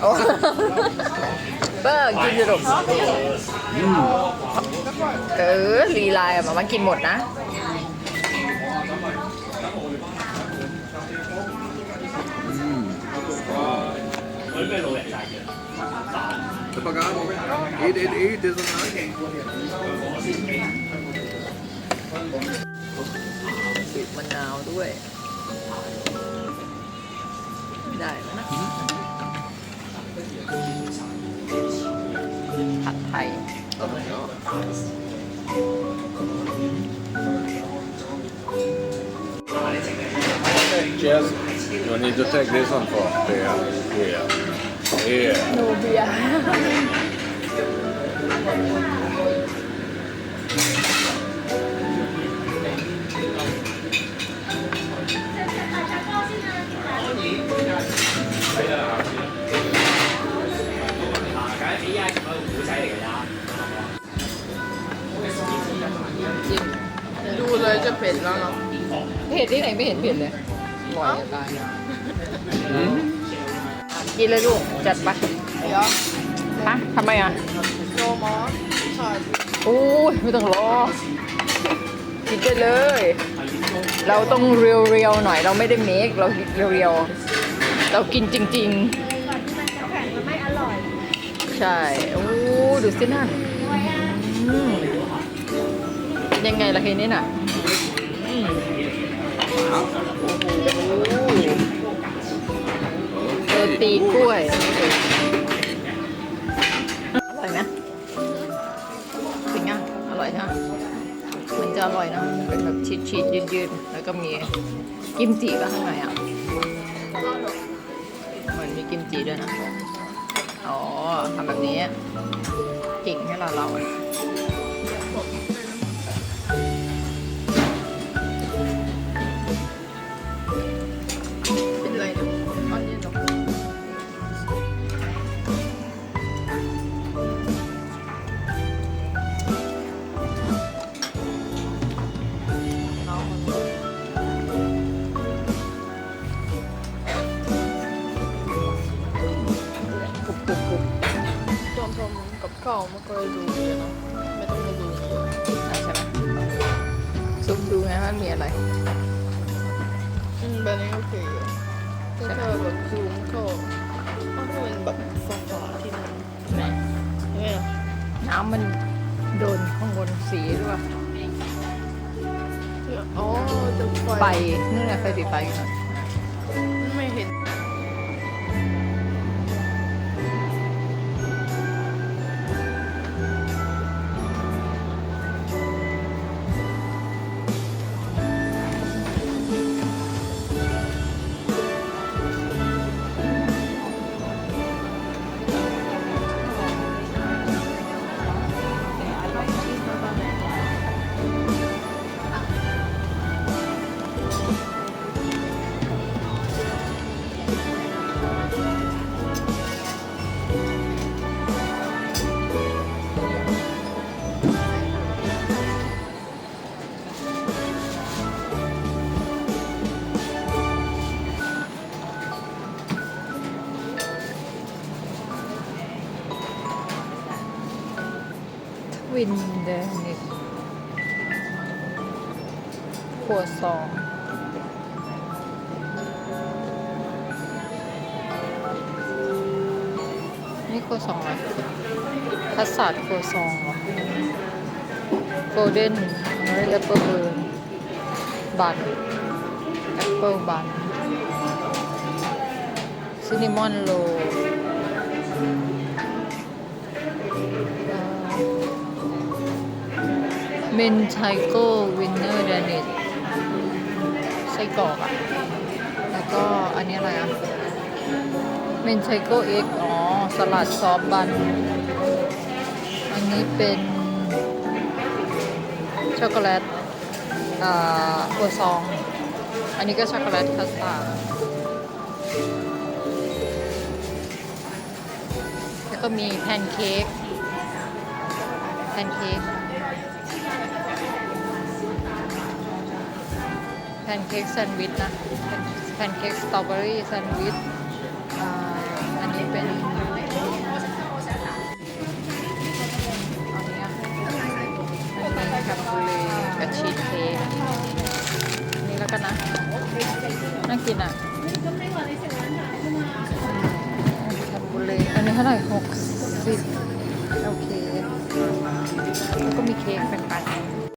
โอ้เบอร์กินอยู่หรอกเออลีลายอะมามากินหมดนะ The pagano. Eat, eat, eat. This is nice. บีบมะนาวด้วย ได้แล้วนะ Oh Cheers. You need to take this one for. Yeah. Yeah. Yeah. โน ผ็ดที่ไหนไม่เห็นเผ็ดเลยอร่อยจะตายกินเลยลูก จัดไปเดี๋ยวฮะทำไมอะโนมอสใช่โอ้ยไม่ต้องรอกินได้เลย เราต้องเรียวๆหน่อยเราไม่ได้เมคเราเรียวๆเรากินจริงๆใช่ โอ้ ดูสินั่นอืมเป็นยังไงล่ะทีนี้น่ะ ยอร่อยไหมจริงอะอร่อยใช่ไหมมันจะอร่อยนะเป็นแบบชีสๆยืดๆแล้วก็มีกิมจิก็ข้างในอะเหมือนมีกิมจิด้วยนะอ๋อทำแบบนี้เก่งให้เราเรา กรุบกรุบกรุบตอนทำกับข้าวไม่เคยดูเลยนะไม่ต้องมาดูเลยอะใช่ไหมซุปดูไงว่ามันมีอะไรอืมแบบนี้โอเคอยู่ถ้าเธอแบบซูมเข้าถ้าเป็นแบบฟ้าๆที่มันเนี่ยน้ำมันโดนข้างบนสีด้วยอ๋อจะไฟไฟนี่แหละไฟติดไฟก่อนไม่เห็น วินเดนิสครัวซองนี่ครัวซองอะไรคัสตาร์ดครัวซองเหรอโกลเด้นเนยแอปเปิลเบิร์นบันแอปเปิลบันซินนามอนโร เมนไชโก้วินเนอร์แดนิตไส้กรอกอะแล้วก็อันนี้อะไรอะเมนไชโก้เอ็กอ๋อ สลัดซอฟบัน อันนี้เป็น ช็อกโกแลตอ่าครัวซอง อันนี้ก็ช็อกโกแลตคัสตาร์ดแล้วก็มีแพนเค้กแพนเค้ก แพนเค้กแซนด์วิชนะแพนเค้กสตรอเบอรี่แซนด์วิชอันนี้เป็นอันนี้อันนี้คาบูเลกับชีสเค้กนี่แล้วกันนะ น่ากินอะแคาบูเลอันนี้เท่าไหร่หกสิบโอเค แล้วก็มีเค้กเป็นปัน